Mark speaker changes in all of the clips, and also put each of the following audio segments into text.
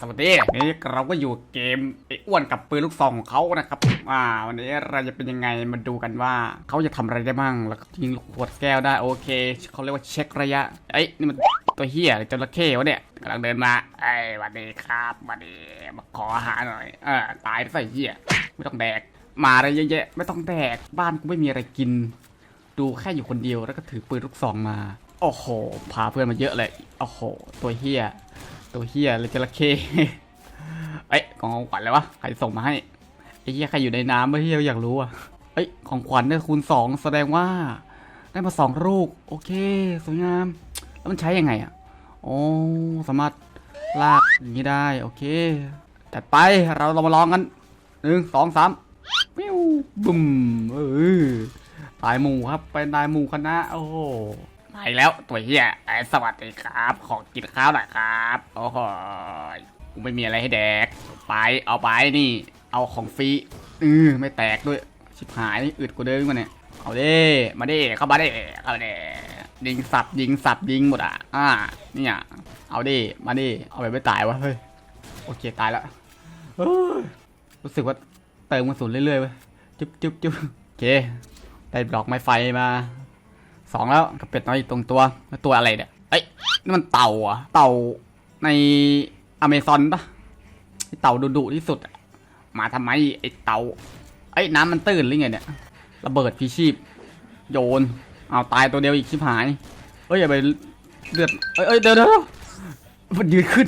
Speaker 1: สวัสดีนี่เราก็อยู่เกมไอ้อ้วนกับปืนลูกซองของเขานะครับอ่าวันนี้เราจะเป็นยังไงมาดูกันว่าเขาจะทำอะไรได้บ้างแล้วยิงลูกขวดแก้วได้โอเคเขาเรียกว่าเช็คระยะเอ้นี่มันตัวเฮียจระเข้วะเนี่ยกำลังเดินมาไอ้สวัสดีครับสวัสดีมาขออาหารหน่อยเออตายไปใส่เฮียไม่ต้องแดกมาอะไรเยอะแยะไม่ต้องแดกบ้านกูไม่มีอะไรกิน ดูแค่อยู่คนเดียวแล้วก็ถือปืนลูกซองมาโอ้โหพาเพื่อนมาเยอะเลยโอ้โห ตัวเฮีย ตัวเฮียเลยจระเข้เอ้ยของของขวัญเลยวะใครส่งมาให้ไอ้เฮียใครอยู่ในน้ำไม่เฮียอยากรู้อะเอ้ยของขวัญเนี่ยคูณสองแสดงว่า ได้มาสองลูกโอเคสวยงาม แล้วมันใช้ยังไงอะโอ้สามารถลากอย่างนี้ได้โอเคจัดไปเราเรามาลองกันหนึ่งสองสามปิ้วบุ้มเออตายหมู่ครับเป็นตายหมู่คณะโอ้โห มาอีกแล้วตัวเฮียสวัสดีครับ ขอกินข้าวหน่อยครับ โอ้โหกูไม่มีอะไรให้แดก ไปเอาไปนี่ เอาของฟรีอือไม่แตกด้วย ชิบหายอึดกูเดินมาเนี่ย เอาเด้มาเด้เข้ามาเด้เข้ามาเด้ยิงสับยิงสับยิงหมดอะ อ่า เนี่ย เอาเด้มาเด้เอาไปไม่ตายวะ เฮ้ย โอเคตายแล้วรู้สึกว่าเติมกระสุนเรื่อยๆเว้ย จุ๊บจุ๊บจุ๊บโอเค ได้ดอกไม้ไฟมา สองแล้วกับเป็ดน้อยอีกตรงตัวตัวอะไรเนี่ยเอ้ยนี่มันเต่าเหรอะเต่าในอเมซอนปะเต่าดุดุที่สุดมาทำไมไอเต่าไอ้ยน้ำมันตื้นหรือไงเนี่ยระเบิดพีชีพ โยนเอาตายตัวเดียวอีกชิบหาย เอ้ยอย่าไปเลือดเอ้ยเอ้ยเดี๋ยวเดี๋ยวมันยืนขึ้น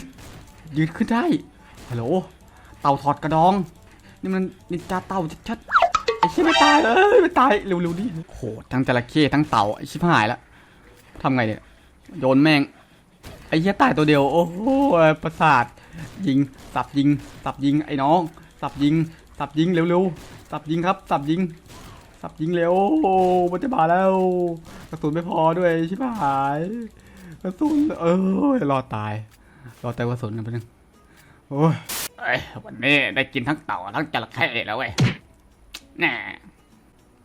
Speaker 1: ยืนขึ้นได้ฮัลโหลเต่าถอดกระดอง นี่มันนินจาเต่าชัดๆ ไอ้ชิบไม่ตายเอ้ยไม่ตายเร็วๆดิโหทั้งจระเข้ทั้งเต่าไอ้ชิบหายล้วทำไงเนี่ยโยนแม่งไอ้เหี้ยตายตัวเดียวโอ้โหประสาทยิงสับยิงสับยิงไอ้น้องสับยิงสับยิงเร็วๆสับยิงครับสับยิงสับยิงเร็วโอ้มันจะมาแล้วกระสุนไม่พอด้วยชิบหายกระสุนเออรอตายรอแต่กระสุนกันไปนึงโอ้ยเอ้ยวันนี้ได้กินทั้งเต่าทั้งจระเข้แล้วเว้ย แน่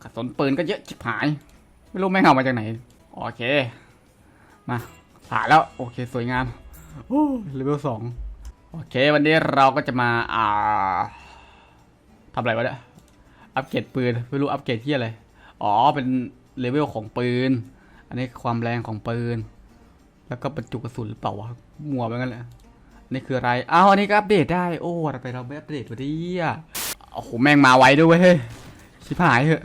Speaker 1: กระสุนปืนก็เยอะชิบหาย ไม่รู้แม่งเอามาจากไหน โอเค มาผ่านแล้ว โอเค สวยงามโอ้เลเวลสองโอเค วันนี้เราก็จะมา อ่าทำอะไรวะเนี่ย อัปเกรดปืน ไม่รู้อัปเกรดที่อะไร อ๋อ เป็นเลเวลของปืน อันนี้ความแรงของปืน แล้วก็บรรจุกระสุนหรือเปล่าวะ มัวไปงั้นแหละนนี้คืออะไร อ้าว อันนี้ก็อัปเดตได้ โอ้ทำไมเราไม่อัปเดตวะเนี่ยโอ้โห แม่งมาไวด้วยเวยเฮ้ย ชิบหายเหอะ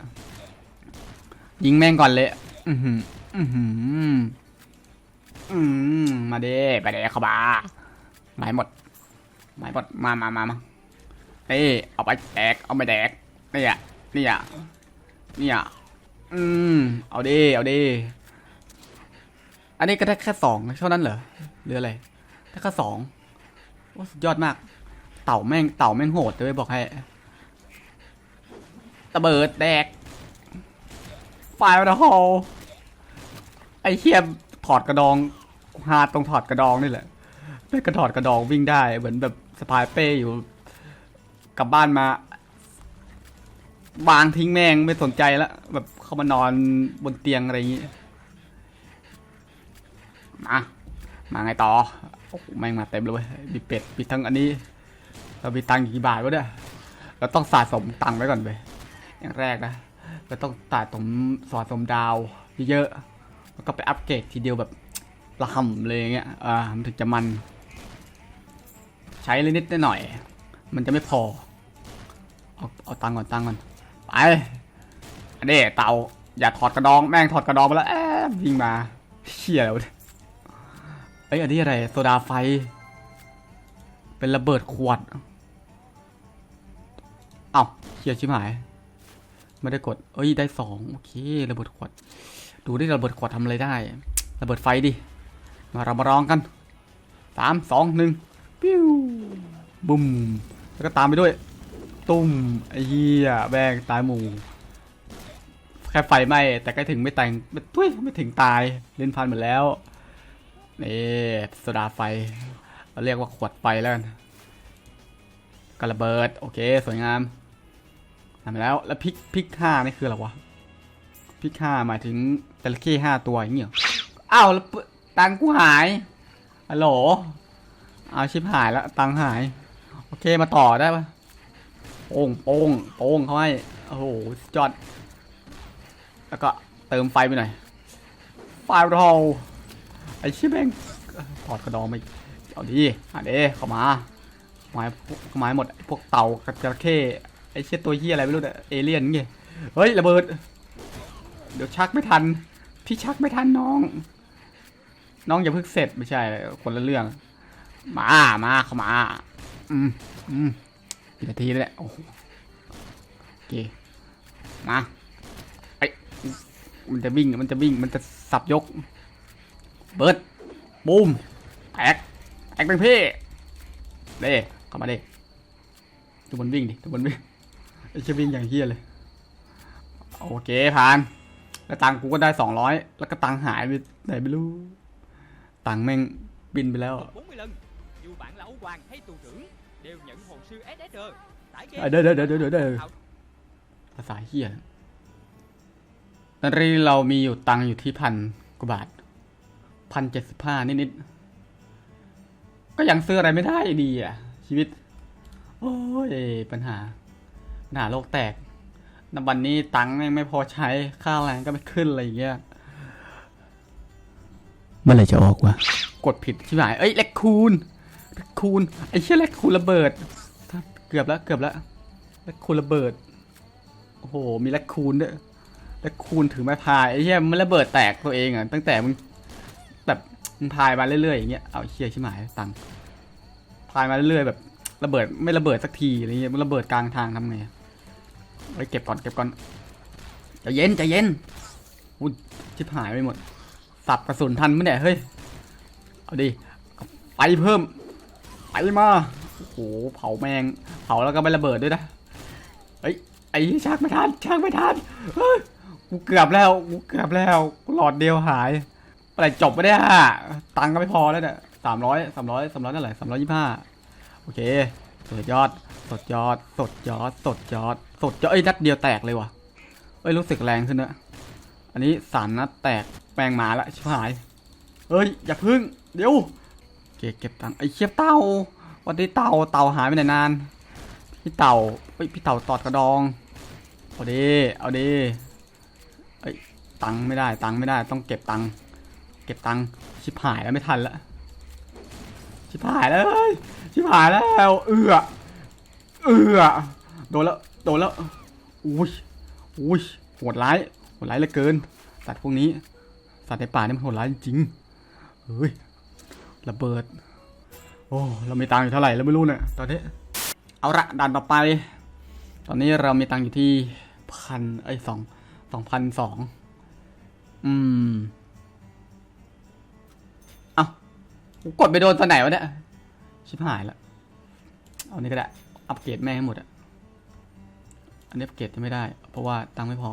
Speaker 1: ยิงแม่งก่อนเลย อือหือ อือหือ อืมมาเด้ไปเด้เข้ามาไม้หมดไม้หมด มามามามาเอ้เอาไปแดก เอาไปแดก นี่ยเนี่ยเนี่ยอืม เอาดิเอาดิอันนี้ก็ได้แค่สองเท่านั้นเหรอหรืออะไรได้แค่สองโอ้สุดยอดมาก เต่าแม่ง เต่าแม่งโหดเลยบอกให้ ระเบิดแดกไฟระโฮไอ้เทียมถอดกระดองฮาตรงถอดกระดองนี่แหละไม่กระถอดกระดองวิ่งได้ เหมือนแบบสะพายเป้อยู่กลับบ้านมาวางทิ้งแม่งไม่สนใจแล้วแบบเข้ามานอนบนเตียงอะไรอย่างงี้มามาไงต่อโอ้แม่งมาเต็มเลยเว้ยมีเป็ดมีทั้งอันนี้ เรามีตังกี่บาทวะเนี่ยเราต้องสะสมตังไว้ก่อนเว้ย อย่างแรกนะเราต้องตัดสมสอดสมดาวเยอะๆแล้วก็ไปอัปเกรดทีเดียวแบบระห่ำเลยอย่างเงี้ยอ่ามันถึงจะมัน ใช้เลยนิดหน่อย มันจะไม่พอ เอาเอาตังก่อนตังก่อนไปอันนี้เตาอย่าถอดกระดองแม่งถอดกระดองมาแล้วแอบวิ่งมาเชี่ยแล้วเอ้ยอันนี้อะไรโซดาไฟ เป็นระเบิดขวด เอ้าเชี่ยชิบหาย ไม่ได้กด เอ้ย ได้สองโอเค ระเบิดขวด ดูได้ระเบิดขวดทำอะไรได้ ระเบิดไฟดิ มาเรามาลองกันสามสองหนึ่งปิ้วบุ้มแล้วก็ตามไปด้วย ตุ้มไอ้เหี้ยแบงตายหมู่แค่ไฟไหม้แต่ก็ถึงไม่แต่งไม่ตุ้ยไม่ถึงตายเล่นพันหมดแล้วนี่โซดาไฟเราเรียกว่าขวดไฟแล้วกันกระเบิด โอเค สวยงาม ทำไปแล้วแล้วพริกพริกห้านี่คืออะไรวะพริกห้าหมายถึงจระเข้ห้าตัวอย่างเงี้ยเอ้าวแล้วตังค์กูหายฮัลโหลเอาชิบหายแล้วตังค์หาย โอเคมาต่อได้ปะโป้งโป้งโป้งเขาให้โอ้โหสุดยอด แล้วก็เติมไฟไปหน่อยไฟเราไอชิบแมงถอดกระดองไปเอาดีอะเด้เข้ามาไม้ไม้หมดพวกเต่ากับจระเข้ ไอ้เชี่ยตัวเหี้ยอะไรไม่รู้เนี่ยเอเลี่ยนไงเฮ้ยระเบิด เดี๋ยวชักไม่ทัน พี่ชักไม่ทันน้อง น้องอย่าเพิ่งเสร็จไม่ใช่ คนละเรื่อง มามาเข้ามา อืมอืมกี่นาทีแล้วเนี่ยโอ้โหโอเคมาไอ้มันจะวิ่งมันจะวิ่งมันจะสับยก เบิร์ดบูมแท็กแท็กเป็นพี่เด้เข้ามาเด้ดูมันวิ่งดิดูมันวิ่ง ไอ้เชี่ยวิ่งอย่างเฮี้ยเลย โอเคผ่าน แล้วตังค์กูก็ได้สองร้อยแล้วก็ตังค์หายไปไหนไม่รู้ ตังค์แม่งบินไปแล้ว
Speaker 2: 40 lần dù bạn là Âu Hoàng hay tù trưởng đều nhận hồn sư SSR tải
Speaker 1: เอ้ย
Speaker 2: game
Speaker 1: เดี๋ยวเดี๋ยวเดี๋ยวเดี๋ยวเดี๋ยวภาษาเฮียตอนนี้เรามีอยู่ตังค์อยู่ที่พันกว่าบาท พันเจ็ดสิบห้านิดๆ ก็ยังซื้ออะไรไม่ได้ดีอะ ชีวิต โอ้ย ปัญหา ปัญหาโลกแตกนวันนี้ตังค์แม่งไม่พอใช้ค่าแรงก็ไม่ขึ้นอะไรอย่างเงี้ย เมื่อไหร่จะออกวะ กดผิดที่หมาย เอ้ยเล็กคูณเล็กคูณไอ้เชี่ยเล็กคูณระเบิด เกือบแล้วเกือบแล้วเล็กคูณระเบิด โอ้โห มีเล็กคูณด้วยเล็กคูณถือไม้พายไอ้เหี้ยมันระเบิดแตกตัวเองอะตั้งแต่มึงแบบมึงพายมาเรื่อยๆอย่างเงี้ย เอาเชี่ยชิบหายตังค์พายมาเรื่อยๆแบบ ระเบิดไม่ระเบิดสักทีอะไรเงี้ยมันระเบิดกลางทางทำไง ไว้เก็บก่อนเก็บก่อนใจเย็นใจเย็นอุ้ยชิบหายไปหมด สับกระสุนทันไมั้ยเนี่ยเฮ้ย เอาดิไปเพิ่ม ไปมา โอ้โห เผาแมง เผาแล้วก็ไม่ระเบิดด้วยนะ เฮ้ย ไอ้ชักไม่ทันชักไม่ทันเฮ้ย กูเกือบแล้ว กูเกือบแล้ว กูหลอดเดียวหายอะไรจบไม่ได้ฮะตังค์ก็ไม่พอแล้วเนี่ยสามร้อยสามร้อยสามร้อยเท่าไหร่สามร้อยยี่ห้าโอเคสดยอดสดยอดสดยอดสดยอด สดยอดเอ้ยนัดเดียวแตกเลยว่ะ เอ้ยรู้สึกแรงขึ้นนะอันนี้สามนัดแตกแปลงหมาละชิบหายเฮ้ยอย่าพึ่ง เดี๋ยว เก็บเก็บตังค์ไอ้เชียบเต่าวันนี้เต่าเต่าหายไปไหนนาน พี่เต่าเฮ้ยพี่เต่าตอดกระดองเอาดีเอาดีเอ้ยตังค์ไม่ได้ตังค์ไม่ได้ต้องเก็บตังค์เก็บตังค์ชิบหายแล้วไม่ทันละชิบหายแล้วเอ้ยชิบหายแล้ว เอือเอือโดนแล้ว โดนแล้วอุ้ยอุ้ยโหดร้ายโหดร้ายเหลือเกิน สัตว์พวกนี้ สัตว์ในป่านี่มันโหดร้ายจริงเฮ้ยระเบิด โอ้เรามีตังค์อยู่เท่าไหร่แล้วไม่รู้เนี่ยตอนนี้เอาละดันต่อไป ตอนนี้เรามีตังค์อยู่ที่พันไอ้สองสองพันสองอืมเอากดไปโดนตอนไหนวะเนี่ยชิบหายละเอานี่ก็ได้อัปเกรดแม่งให้หมดอะ อันนี้อัปเกรดไม่ได้ เพราะว่าตังค์ไม่พอ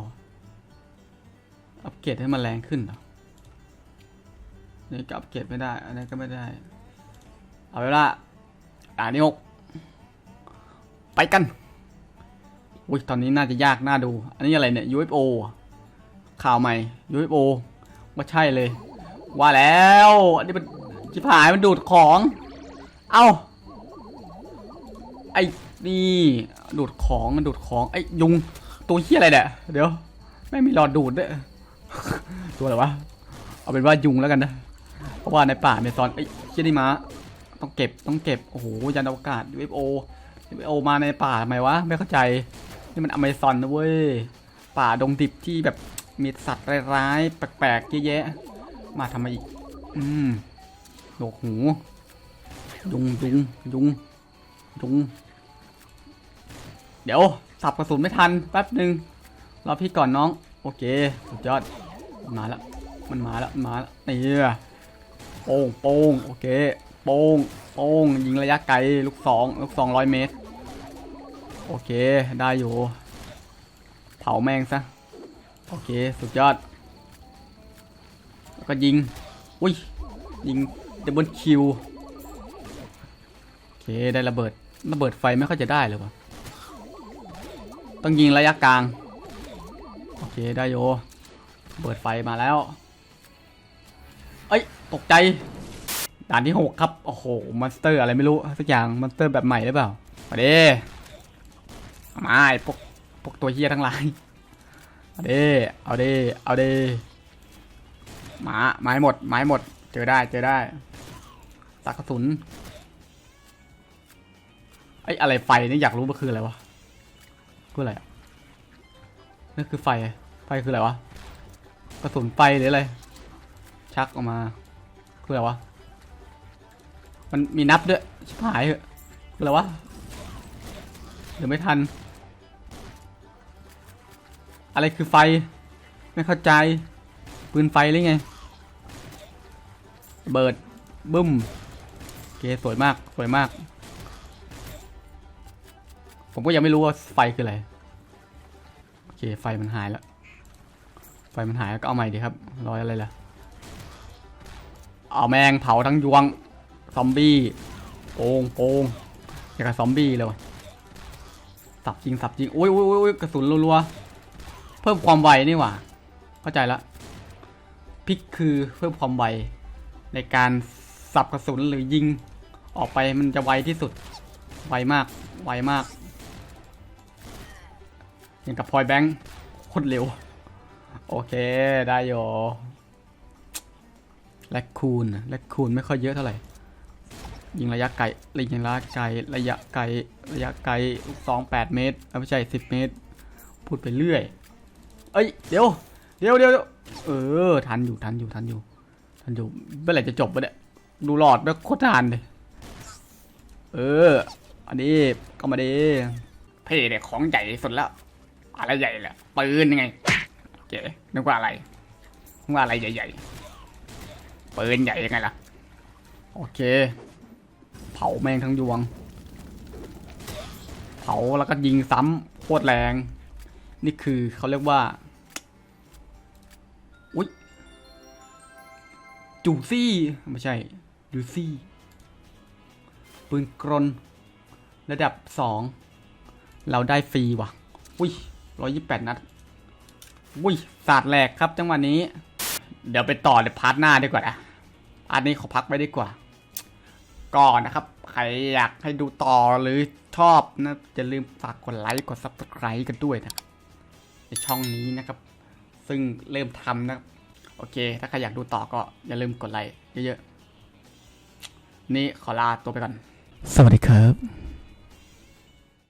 Speaker 1: อัปเกรดให้มันแรงขึ้นเหรอนี่ก็อัปเกรดไม่ได้ อันนี้ก็ไม่ได้ เอาไปละอ่านี่หกไปกันอุ้ยตอนนี้น่าจะยากน่าดู อันนี้อะไรเนี่ย UFO อะข่าวใหม่ UFO ว่าใช่เลย ว่าแล้วอันนี้มันชิบหายมันดูดของ เอาไอ นี่ดูดของดูดของไอ้ยุงตัวเฮียอะไรเนี่ยเดี๋ยวไม่มีหลอดดูดด้วยตัวอะไรวะเอาเป็นว่ายุงแล้วกันนะเพราะว่าในป่าในซอนไอ้เชี่ยนี่มาต้องเก็บต้องเก็บโอ้โหยานอวกาศ UFO UFO มาในป่าทำไมวะไม่เข้าใจนี่มันอเมซอนนะเว้ยป่าดงดิบที่แบบมีสัตว์ร้ายๆแปลกๆเยอะแยะมาทำไมอีกอืมโหนกหูยุงยุงยุงยุง เดี๋ยว สับกระสุนไม่ทัน แป๊บหนึ่งรอพี่ก่อนน้อง โอเค สุดยอด มาแล้ว มันมาแล้วมันมาแล้วนี่โป้งโป้งโอเค โป้งโป้งยิงระยะไกล ลูกสองลูกสองร้อยเมตร โอเค ได้อยู่ เผาแมงซะ โอเค สุดยอด แล้วก็ยิง อุ้ย ยิงดับเบิลคิว โอเค ได้ระเบิด ระเบิดไฟไม่ค่อยจะได้เลยวะ ต้องยิงระยะกลาง โอเค ได้โยเบิดไฟมาแล้ว เอ้ย ตกใจ ด่านที่หกครับ โอ้โหมอนสเตอร์อะไรไม่รู้ สักอย่างมอนสเตอร์แบบใหม่หรือเปล่ามาเด้มาไอ้พวกพวกตัวเฮียทั้งหลายเอาเด้เอาเด้เอาเด้หมาไม้หมด ไม้หมด เจอได้ เจอได้สักกระสุนไอ้อะไรไฟนี่อยากรู้มันคืออะไรวะ คืออะไรอะนั่นคือไฟ ไฟคืออะไรวะ กระสุนไฟหรืออะไร ชักออกมา คืออะไรวะ มันมีนับด้วย ชิบหายเหอะคืออะไรวะเดี๋ยวไม่ทัน อะไรคือไฟ ไม่เข้าใจ ปืนไฟหรือไง เบิดบึ้มเคสวยมาก สวยมาก ผมก็ยังไม่รู้ว่าไฟคืออะไร โอเค ไฟมันหายแล้ว ไฟมันหายก็เอาใหม่ดีครับ รอยอะไรล่ะ เอาแมงเผาทั้งยวง ซอมบี้โปงโปงอย่างกับซอมบี้เลยวะสับจริงสับจริงอุ้ยอุ้ยอุ้ยกระสุนรัวๆ เพิ่มความไวนี่หว่า เข้าใจละพิกคือเพิ่มความไวในการสับกระสุนหรือยิงออกไปมันจะไวที่สุด ไวมาก ไวมาก ย่างกับพอยแบงค์โคตรเร็ว โอเค ได้อยู่แลคคูนแลคคูนไม่ค่อยเยอะเท่าไหร่ ยิงระยะไกลยิงระยะไกลระยะไกลระยะไกลลูกซองแปดเมตรไม่ใช่สิบเมตร พูดไปเรื่อย เอ้ยเดี๋ยวเดี๋ยว เดี๋ยวเดี๋ยวเออ ทันอยู่ทันอยู่ทันอยู่ ทันอยู่เมื่อไหร่จะจบวะเนี่ย ดูหลอดแล้วโคตรทันเลย เออ อันนี้ก็มาดีเพ่เนี่ยของใหญ่สุดแล้ว อะไรใหญ่แหละปืนยังไงเก๋นึกว่าอะไรนึกว่าอะไรใหญ่ๆปืนใหญ่ยังไงล่ะโอเค เผาแมงทั้งยวง เผาแล้วก็ยิงซ้ำโคตรแรง นี่คือเขาเรียกว่าอุ๊ยจูซี่ไม่ใช่ดูซี่ปืนกลระดับสองเราได้ฟรีว่ะ อุ้ย ร้อยยี่แปดนัดอุ้ยศาสตร์แหลกครับจังหวะนี้ เดี๋ยวไปต่อในพาร์ทหน้าดีกว่านะพาร์ทนี้ขอพักไว้ดีกว่า ก่อนนะครับ ใครอยากให้ดูต่อหรือชอบนะอย่าลืมฝากกดไลค์กด subscribe กันด้วยนะในช่องนี้นะครับ ซึ่งเริ่มทำนะโอเค ถ้าใครอยากดูต่อก็อย่าลืมกดไลค์เยอะๆ นี่ขอลาตัวไปก่อน สวัสดีครับ